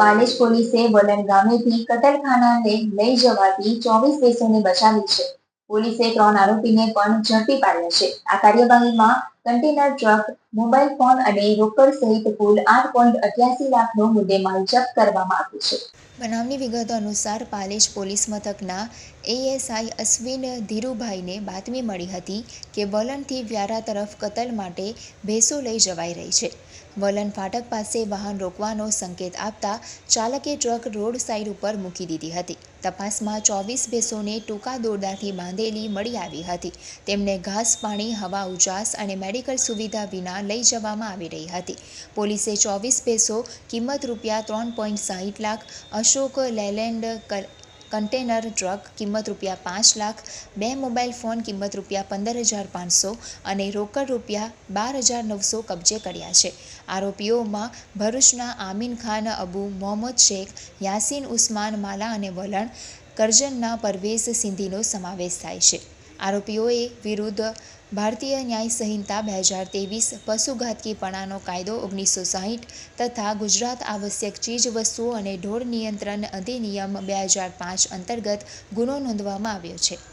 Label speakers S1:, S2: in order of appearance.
S1: પાલેજ પોલીસે વલણ ગામેથી કતલખાનાને લઈ જવાથી ચોવીસ ભેંસોને બચાવી છે. પોલીસે ત્રણ આરોપીને પણ ઝડપી પાડ્યા છે. આ કાર્યવાહીમાં કન્ટેનર ટ્રક, મોબાઈલ ફોન અને રોકડ સહિત કુલ આઠ પોઈન્ટ અઠ્યાસી લાખનો મુદ્દેમાલ જપ્ત કરવામાં આવ્યો છે. બનાવની વિગતો અનુસાર પાલેજ પોલીસ મથકના એએસઆઈ અશ્વિન ધીરુભાઈને બાતમી મળી હતી કે વલણથી વ્યારા તરફ કતલ માટે ભેંસો લઈ જવાઈ રહી છે. વલણ ફાટક પાસે વાહન રોકવાનો સંકેત આપતા ચાલકે ટ્રક રોડ સાઈડ ઉપર મૂકી દીધી હતી. તપાસમાં ચોવીસ ભેંસોને ટૂંકા દોરડાથી બાંધેલી મળી આવી હતી. તેમને ઘાસ પાણી, હવા ઉજાસ અને મેડિકલ સુવિધા વિના લઈ જવામાં આવી રહી હતી. પોલીસે ચોવીસ ભેંસો કિંમત રૂપિયા ત્રણ પોઈન્ટ સાહીઠ lakh, Ashok Leyland container truck કિંમત રૂપિયા પાંચ લાખ, બે મોબાઈલ ફોન કિંમત રૂપિયા પંદર હજાર પાંચસો અને રોકડ રૂપિયા બાર હજાર નવસો કબજે કર્યા છે. આરોપીઓમાં ભરૂચના આમીન ખાન, અબુ મોહમ્મદ શેખ, યાસીન ઉસ્માન માલા અને વલણ કરજણના પરવેઝ સિંધીનો સમાવેશ થાય છે. આરોપીઓએ વિરુદ્ધ ભારતીય ન્યાય સંહિતા બે હજાર ત્રેવીસ પશુઘાતકીપણાનો કાયદો ઓગણીસો સાહીઠ તથા ગુજરાત આવશ્યક ચીજવસ્તુઓ અને ઢોર નિયંત્રણ અધિનિયમ બે હજાર પાંચ અંતર્ગત ગુનો નોંધવામાં આવ્યો છે.